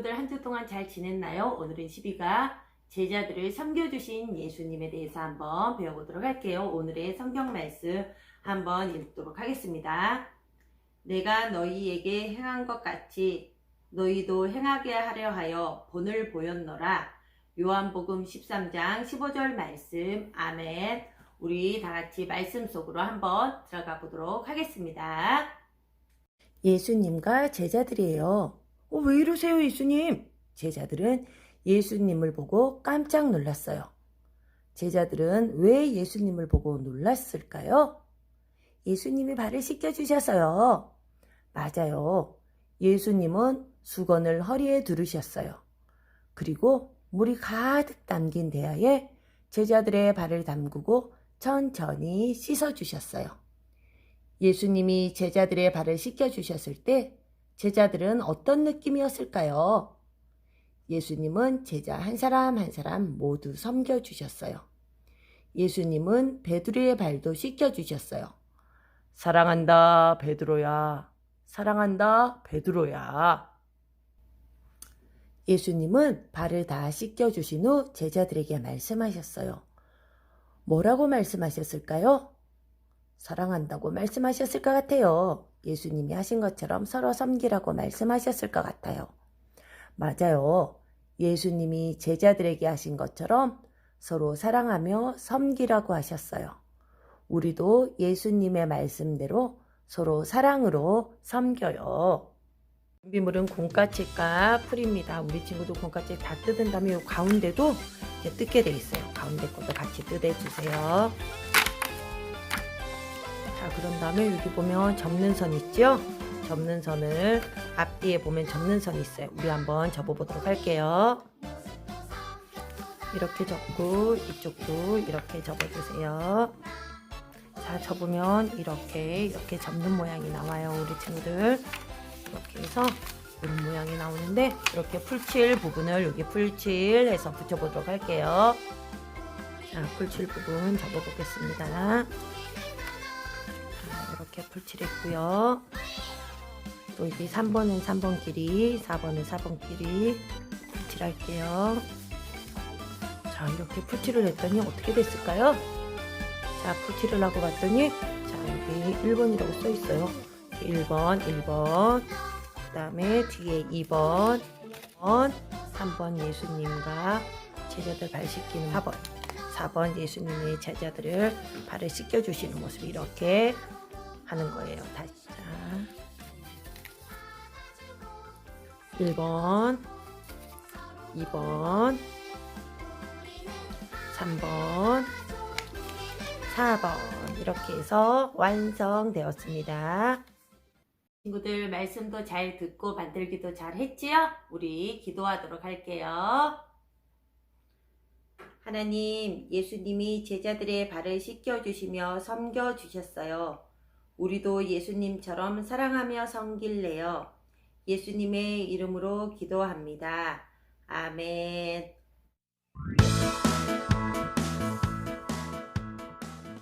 친구들 한 주 동안 잘 지냈나요? 오늘은 12가 제자들을 섬겨주신 예수님에 대해서 한번 배워보도록 할게요. 오늘의 성경 말씀 한번 읽도록 하겠습니다. 내가 너희에게 행한 것 같이 너희도 행하게 하려 하여 본을 보였노라. 요한복음 13장 15절 말씀. 아멘. 우리 다 같이 말씀 속으로 한번 들어가 보도록 하겠습니다. 예수님과 제자들이에요. 어, 왜 이러세요, 예수님? 제자들은 예수님을 보고 깜짝 놀랐어요. 제자들은 왜 예수님을 보고 놀랐을까요? 예수님이 발을 씻겨주셔서요. 맞아요. 예수님은 수건을 허리에 두르셨어요. 그리고 물이 가득 담긴 대야에 제자들의 발을 담그고 천천히 씻어주셨어요. 예수님이 제자들의 발을 씻겨주셨을 때 제자들은 어떤 느낌이었을까요? 예수님은 제자 한 사람 한 사람 모두 섬겨 주셨어요. 예수님은 베드로의 발도 씻겨 주셨어요. 사랑한다, 베드로야. 사랑한다, 베드로야. 예수님은 발을 다 씻겨 주신 후 제자들에게 말씀하셨어요. 뭐라고 말씀하셨을까요? 사랑한다고 말씀하셨을 것 같아요. 예수님이 하신 것처럼 서로 섬기라고 말씀하셨을 것 같아요. 맞아요. 예수님이 제자들에게 하신 것처럼 서로 사랑하며 섬기라고 하셨어요. 우리도 예수님의 말씀대로 서로 사랑으로 섬겨요. 준비물은 콩깍지가 풀입니다. 우리 친구도 콩깍지 다 뜯은 다음에 요 가운데도 이렇게 뜯게 돼 있어요. 가운데 것도 같이 뜯어주세요. 자, 그런 다음에 여기 보면 접는 선 있죠? 접는 선을 앞뒤에 보면 접는 선이 있어요. 우리 한번 접어보도록 할게요. 이렇게 접고 이쪽도 이렇게 접어주세요. 자, 접으면 이렇게 이렇게 접는 모양이 나와요. 우리 친구들 이렇게 해서 이런 모양이 나오는데 이렇게 풀칠 부분을 여기 풀칠해서 붙여보도록 할게요. 자, 풀칠 부분 접어보겠습니다. 자, 이렇게 풀칠했고요. 또 여기 3번은 3번 길이, 4번은 4번 길이 풀칠할게요. 자, 이렇게 풀칠을 했더니 어떻게 됐을까요? 자, 풀칠을 하고 봤더니 자, 여기 1번이라고 써 있어요. 1번, 1번. 그 다음에 뒤에 2번, 2번, 3번 예수님과 제자들 발 씻기는 4번. 4번 예수님의 제자들을 발을 씻겨주시는 모습 이렇게 하는 거예요. 다시. 자. 1번, 2번, 3번, 4번. 이렇게 해서 완성되었습니다. 친구들 말씀도 잘 듣고 만들기도 잘 했지요? 우리 기도하도록 할게요. 하나님, 예수님이 제자들의 발을 씻겨주시며 섬겨주셨어요. 우리도 예수님처럼 사랑하며 성길래요. 예수님의 이름으로 기도합니다. 아멘.